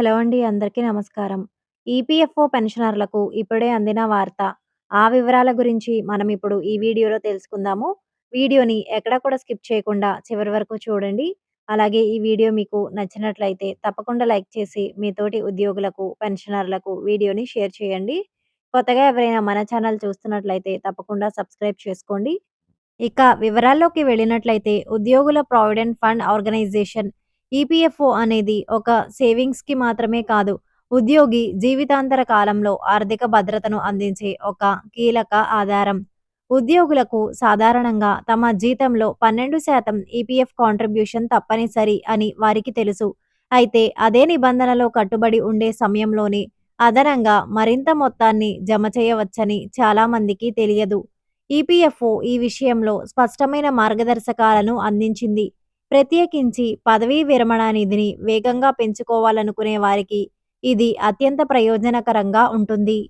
Hello అండి. అందరికీ నమస్కారం. ఈపీఎఫ్ఓ పెన్షనర్లకు ఇప్పుడే అందిన వార్త. ఆ వివరాల గురించి మనం ఇప్పుడు ఈ వీడియోలో తెలుసుకుందాము. వీడియోని ఎక్కడ కూడా స్కిప్ చేయకుండా చివరి వరకు చూడండి. అలాగే ఈ వీడియో మీకు నచ్చినట్లయితే తప్పకుండా లైక్ చేసి మీ తోటి ఉద్యోగులకు, పెన్షనర్లకు వీడియోని షేర్ చేయండి. కొత్తగా ఎవరైనా మన ఛానల్ చూస్తున్నట్లయితే తప్పకుండా సబ్స్క్రైబ్ చేసుకోండి. ఇక వివరాల్లోకి వెళ్ళినట్లయితే ఉద్యోగుల ప్రావిడెంట్ ఫండ్ ఆర్గనైజేషన్ ఈపీఎఫ్ఓ అనేది ఒక సేవింగ్స్‌కి మాత్రమే కాదు, ఉద్యోగి జీవితాంతర కాలంలో ఆర్థిక భద్రతను అందించే ఒక కీలక ఆధారం. ఉద్యోగులకు సాధారణంగా తమ జీతంలో పన్నెండు శాతం ఈపీఎఫ్ కాంట్రిబ్యూషన్ తప్పనిసరి అని వారికి తెలుసు. అయితే అదే నిబంధనలో కట్టుబడి ఉండే సమయంలోనే అదనంగా మరింత మొత్తాన్ని జమ చేయవచ్చని చాలామందికి తెలియదు. ఈపీఎఫ్ఓ ఈ విషయంలో స్పష్టమైన మార్గదర్శకాలను అందించింది. ప్రత్యేకించి పదవీ విరమణ నిధిని వేగంగా పెంచుకోవాలనుకునే వారికి ఇది అత్యంత ప్రయోజనకరంగా ఉంటుంది.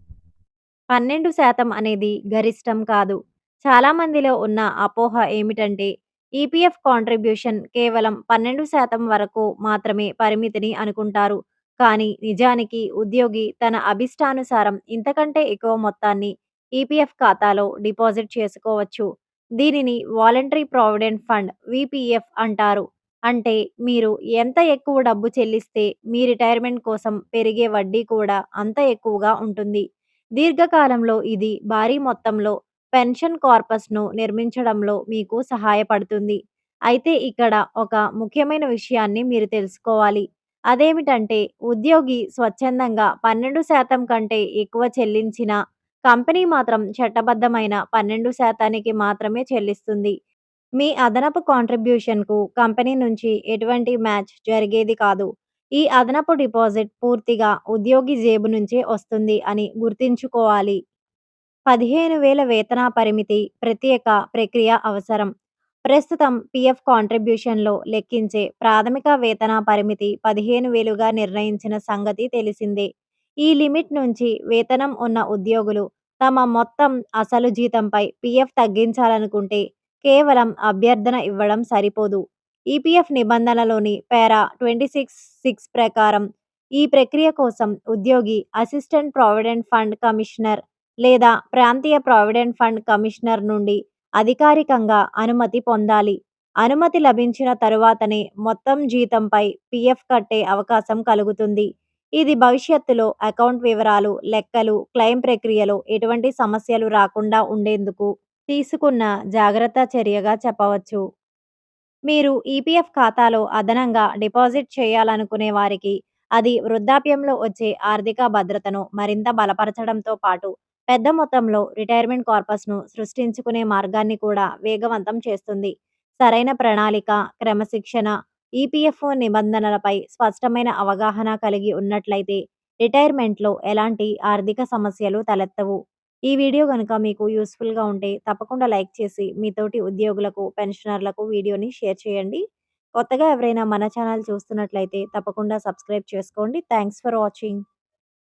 పన్నెండు శాతం అనేది గరిష్టం కాదు. చాలా మందిలో ఉన్న అపోహ ఏమిటంటే ఈపీఎఫ్ కాంట్రిబ్యూషన్ కేవలం పన్నెండు శాతం వరకు మాత్రమే పరిమితిని అనుకుంటారు. కానీ నిజానికి ఉద్యోగి తన అభిష్టానుసారం ఇంతకంటే ఎక్కువ మొత్తాన్ని ఈపీఎఫ్ ఖాతాలో డిపాజిట్ చేసుకోవచ్చు. దీనిని వాలంటరీ ప్రావిడెంట్ ఫండ్ విపిఎఫ్ అంటారు. అంటే మీరు ఎంత ఎక్కువ డబ్బు చెల్లిస్తే మీ రిటైర్మెంట్ కోసం పెరిగే వడ్డీ కూడా అంత ఎక్కువగా ఉంటుంది. దీర్ఘకాలంలో ఇది భారీ మొత్తంలో పెన్షన్ కార్పస్‌ను నిర్మించడంలో మీకు సహాయపడుతుంది. అయితే ఇక్కడ ఒక ముఖ్యమైన విషయాన్ని మీరు తెలుసుకోవాలి. అదేమిటంటే ఉద్యోగి స్వచ్ఛందంగా పన్నెండు శాతం కంటే ఎక్కువ చెల్లించినా కంపెనీ మాత్రం చట్టబద్ధమైన పన్నెండు శాతానికి మాత్రమే చెల్లిస్తుంది. మీ అదనపు కాంట్రిబ్యూషన్‌కు కంపెనీ నుంచి ఎటువంటి మ్యాచ్ జరిగేది కాదు. ఈ అదనపు డిపాజిట్ పూర్తిగా ఉద్యోగి జేబు నుంచే వస్తుంది అని గుర్తుంచుకోవాలి. పదిహేను వేల వేతన పరిమితి ప్రత్యేక ప్రక్రియ అవసరం. ప్రస్తుతం పిఎఫ్ కాంట్రిబ్యూషన్‌లో లెక్కించే ప్రాథమిక వేతన పరిమితి పదిహేను వేలుగా నిర్ణయించిన సంగతి తెలిసిందే. ఈ లిమిట్ నుంచి వేతనం ఉన్న ఉద్యోగులు తమ మొత్తం అసలు జీతంపై పీఎఫ్ తగ్గించాలనుకుంటే కేవలం అభ్యర్థన ఇవ్వడం సరిపోదు. ఈపీఎఫ్ నిబంధనలోని పేరా ట్వంటీ సిక్స్ సిక్స్ ప్రకారం ఈ ప్రక్రియ కోసం ఉద్యోగి అసిస్టెంట్ ప్రావిడెంట్ ఫండ్ కమిషనర్ లేదా ప్రాంతీయ ప్రావిడెంట్ ఫండ్ కమిషనర్ నుండి అధికారికంగా అనుమతి పొందాలి. అనుమతి లభించిన తరువాతనే మొత్తం జీతంపై పీఎఫ్ కట్టే అవకాశం కలుగుతుంది. ఇది భవిష్యత్తులో అకౌంట్ వివరాలు, లెక్కలు, క్లెయిమ్ ప్రక్రియలో ఎటువంటి సమస్యలు రాకుండా ఉండేందుకు తీసుకున్న జాగ్రత్త చర్యగా చెప్పవచ్చు. మీరు ఈపీఎఫ్ ఖాతాలో అదనంగా డిపాజిట్ చేయాలనుకునే వారికి అది వృద్ధాప్యంలో వచ్చే ఆర్థిక భద్రతను మరింత బలపరచడంతో పాటు పెద్ద మొత్తంలో రిటైర్మెంట్ కార్పస్‌ను సృష్టించుకునే మార్గాన్ని కూడా వేగవంతం చేస్తుంది. సరైన ప్రణాళిక, క్రమశిక్షణ, ఈపీఎఫ్ఓ నిబంధనలపై స్పష్టమైన అవగాహన కలిగి ఉన్నట్లయితే రిటైర్మెంట్‌లో ఎలాంటి ఆర్థిక సమస్యలు తలెత్తవు. ఈ వీడియో కనుక మీకు యూస్ఫుల్గా ఉంటే తప్పకుండా లైక్ చేసి మీ తోటి ఉద్యోగులకు, పెన్షనర్లకు వీడియోని షేర్ చేయండి. కొత్తగా ఎవరైనా మన ఛానల్ చూస్తున్నట్లయితే తప్పకుండా సబ్స్క్రైబ్ చేసుకోండి. Thanks for watching.